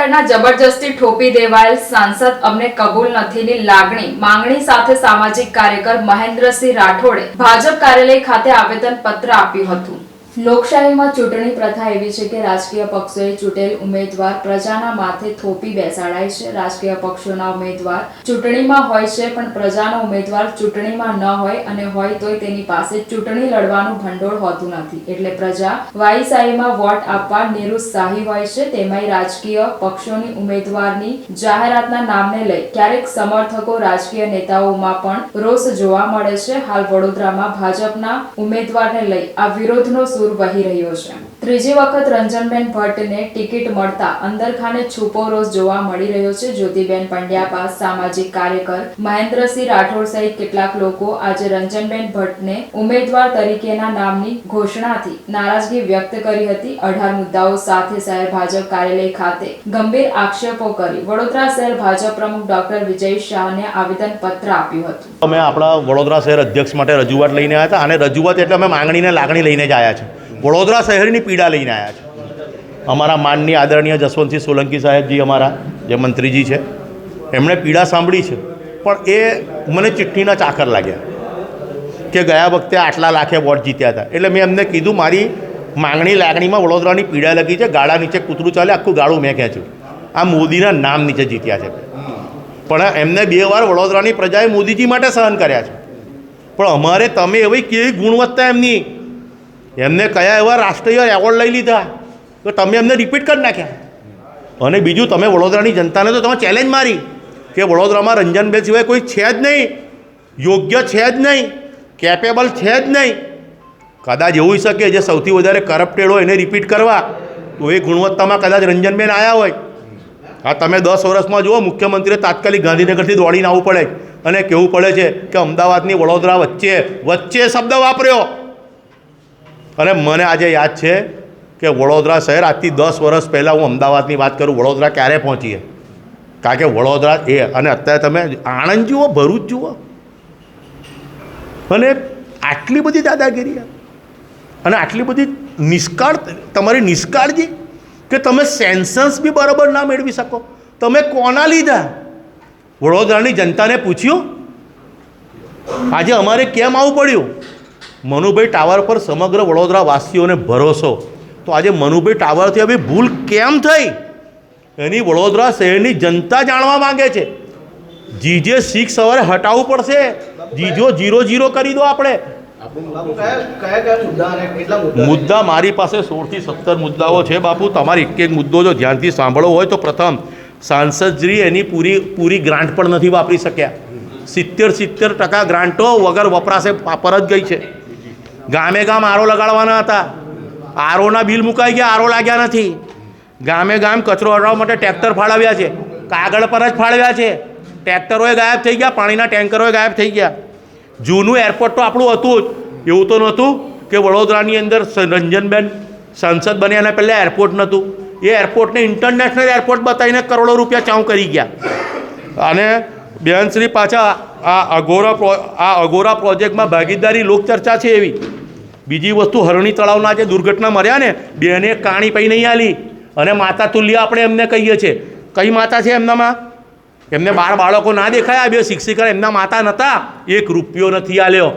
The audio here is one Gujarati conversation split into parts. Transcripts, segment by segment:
સાહેબના જબરજસ્તી ઠોપી દેવાયેલ સાંસદ અમને કબૂલ નથીની લાગણી. માંગણી સાથે સામાજિક કાર્યકર મહેન્દ્રસિંહ રાઠોડે ભાજપ કાર્યાલય ખાતે આવેદન પત્ર આપ્યું હતું. લોકશાહીમાં ચૂંટણી પ્રથા એવી છે કે રાજકીય પક્ષોએ ચૂંટેલ ઉમેદવાર પ્રજાના માથે થોપી બેસાડાય છે. રાજકીય પક્ષોના ઉમેદવાર ચૂંટણીમાં હોય છે, પણ પ્રજાનો ઉમેદવાર ચૂંટણીમાં ન હોય અને હોય તોય તેની પાસે ચૂંટણી લડવાનું ભંડોળ હોતું નથી. એટલે પ્રજા વાઈસાઈમાં વોટ આપવા નિરુત્સાહી હોય છે. તેમાંય રાજકીય પક્ષોની ઉમેદવારની જાહેરાતના નામને લઈ ક્યારેક સમર્થકો રાજકીય નેતાઓમાં પણ રોષ જોવા મળે છે. હાલ વડોદરામાં ભાજપના ઉમેદવારને લઈ આ વિરોધનો સૂર વહી રહ્યો છે. ત્રીજી વખત રંજનબેન ભટ્ટને ટિકિટ મળતા અંદરખાને છુપો રોષ જોવા મળી રહ્યો છે. જ્યોતિબેન પંડ્યા પાસ સામાજિક કાર્યકર મહેન્દ્રસિંહ રાઠોડ સહિત કેટલાક લોકો આજે રંજનબેન ભટ્ટને ઉમેદવાર તરીકેના નામની ઘોષણાથી નારાજગી વ્યક્ત કરી હતી. અઢાર મુદ્દાઓ સાથે શહેર ભાજપ કાર્યાલય ખાતે ગંભીર આક્ષેપો કરી વડોદરા શહેર ભાજપ પ્રમુખ ડોક્ટર વિજય શાહને આવેદન પત્ર આપ્યું હતું. અમે આપણા વડોદરા શહેર અધ્યક્ષ માટે રજૂઆત લઈને આવ્યા હતા. અને રજૂઆત એટલે અમે માંગણીને લાગણી લઈને જ આવ્યા છે વડોદરા શહેરની પીડા લઈને આવ્યા છે. અમારા માનની આદરણીય જસવંતસિંહ સોલંકી સાહેબજી અમારા જે મંત્રીજી છે, એમણે પીડા સાંભળી છે, પણ એ મને ચિઠ્ઠીના ચાકર લાગ્યા કે ગયા વખતે આટલા લાખે વોટ જીત્યા હતા. એટલે મેં એમને કીધું, મારી માંગણી લાગણીમાં વડોદરાની પીડા લગી છે, ગાળા નીચે કૂતરું ચાલે, આખું ગાળું મેં ખેંચ્યું. આ મોદીના નામ નીચે જીત્યા છે. પણ એમને બે વાર વડોદરાની પ્રજાએ મોદીજી માટે સહન કર્યા છે. પણ અમારે તમે એવી કેવી ગુણવત્તા એમની એમને કયા એવા રાષ્ટ્રીય એવોર્ડ લઈ લીધા? તો તમે એમને રિપીટ કરી નાખ્યા. અને બીજું, તમે વડોદરાની જનતાને તો તમે ચેલેન્જ મારી કે વડોદરામાં રંજનબેન સિવાય કોઈ છે જ નહીં. યોગ્ય છે જ નહીં. કેપેબલ છે જ નહીં. કદાચ એવું શકે જે સૌથી વધારે કરપ્ટેડ હોય એને રિપીટ કરવા. તો એ ગુણવત્તામાં કદાચ રંજનબેન આવ્યા હોય. હા, તમે દસ વર્ષમાં જુઓ, મુખ્યમંત્રીએ તાત્કાલિક ગાંધીનગરથી દોડીને આવવું પડે. અને કહેવું પડે છે કે અમદાવાદની વડોદરા વચ્ચે વચ્ચે શબ્દ વાપર્યો. અને મને આજે યાદ છે કે વડોદરા શહેર આજથી દસ વર્ષ પહેલાં હું અમદાવાદની વાત કરું, વડોદરા ક્યારે પહોંચીએ? કારણ કે વડોદરા એ, અને અત્યારે તમે આણંદ જુઓ, ભરૂચ જુઓ. અને આટલી બધી દાદાગીરી અને આટલી બધી નિષ્કાળ, તમારી નિષ્કાળજી કે તમે સેન્સન્સ બી બરાબર ના મેળવી શકો. તમે કોના લીધા? વડોદરાની જનતાને પૂછ્યું, આજે અમારે કેમ આવવું પડ્યું? મનુભાઈ ટાવર પર સમગ્ર વડોદરા વાસીઓને ભરોસો. તો આજે મનુભાઈ ટાવરથી હવે ભૂલ કેમ થઈ? એની વડોદરા શહેરની જનતા જાણવા માંગે છે. જીજે સિક્સ સવારે હટાવવું પડશે. જીજો જીરો જીરો કરી દો આપણે. મુદ્દા મારી પાસે સોળથી સત્તર મુદ્દાઓ છે બાપુ. તમારે એક એક મુદ્દો જો ધ્યાનથી સાંભળવો હોય તો પ્રથમ, સાંસદશ્રી એની પૂરી પૂરી ગ્રાન્ટ પણ નથી વાપરી શક્યા. સિત્તેર સિત્તેર ટકા ગ્રાન્ટો વગર વપરાશે પર પરત ગઈ છે. ગામે ગામ આરો લગાડવાના હતા. આરોના બિલ મુકાઈ ગયા, આરો લાગ્યા નથી. ગામે ગામ કચરો હટાવવા માટે ટ્રેક્ટર ફાળવ્યા છે. કાગળ પર જ ફાળવ્યા છે. ટ્રેક્ટરોએ ગાયબ થઈ ગયા, પાણીના ટેન્કરોએ ગાયબ થઈ ગયા. જૂનું એરપોર્ટ તો આપણું હતું જ. એવું તો નહોતું કે વડોદરાની અંદર રંજનબેન સંસદ બન્યા પહેલાં એરપોર્ટ નહોતું. એ એરપોર્ટને ઇન્ટરનેશનલ એરપોર્ટ બતાવીને કરોડો રૂપિયા ચાઉ કરી ગયા. અને બેનશ્રી પાછા આ અઘોરા આ અઘોરા પ્રોજેક્ટમાં ભાગીદારી લોકચર્ચા છે એવી. બીજી વસ્તુ હરણી તળાવના જે દુર્ઘટના મર્યા ને, બેને કાણી પૈ નહીં આલી. અને માતા તુલ્ય આપણે એમને કહીએ છીએ. કઈ માતા છે એમનામાં? એમને બાર બાળકો ના દેખાયા, બે શિક્ષિકા એમના માતા નહોતા એક રૂપિયો નથી આલ્યો.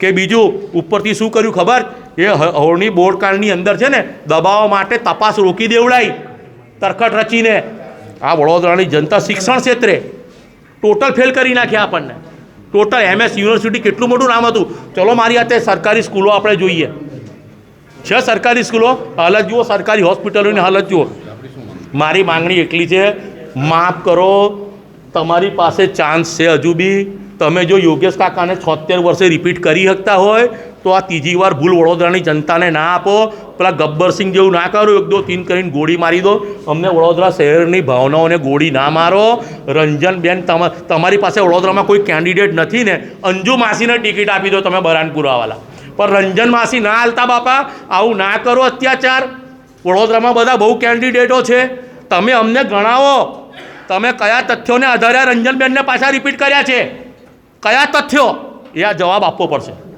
કે બીજું, ઉપરથી શું કર્યું ખબર? એ હોળની બોર્ડકાળની અંદર છે ને દબાવવા માટે તપાસ રોકી દેવડાઈ. તરકટ રચીને. આ વડોદરાની જનતા શિક્ષણ ક્ષેત્રે ટોટલ ફેલ કરી નાખ્યા આપણને. ટોટલ એમએસ યુનિવર્સિટી કેટલું મોટું નામ હતું? ચલો મારી હાથે સરકારી સ્કૂલો આપણે જોઈએ. છે સરકારી સ્કૂલો? હાલત જુઓ સરકારી હોસ્પિટલોની હાલત જુઓ. મારી માંગણી એટલી છે, માફ કરો, તમારી પાસે ચાન્સ છે હજુ બી. તમે જો યોગેશ કાકાને છોતેર વર્ષે રિપીટ કરી શકતા હોય તો આ ત્રીજી વાર ભૂલ વડોદરાની જનતાને ના આપો. પેલા ગબ્બરસિંહ જેવું ના કરો, એક દો તીન કરીને ગોળી મારી દો. અમને વડોદરા શહેરની ભાવનાઓને ગોળી ના મારો. રંજનબેન, તમા, તમારી પાસે વડોદરામાં કોઈ કેન્ડિડેટ નથી ને, અંજુ માસીને ટિકિટ આપી દો તમે બરાનપુરાવાલા પણ રંજન માસી ના હાલતા બાપા, આવું ના કરો અત્યાચાર. વડોદરામાં બધા બહુ કેન્ડિડેટો છે. તમે અમને ગણાવો. તમે કયા તથ્યોને આધારે રંજનબેનને પાછા રિપીટ કર્યા છે? કયા તથ્યો? એ આ જવાબ આપવો પડશે.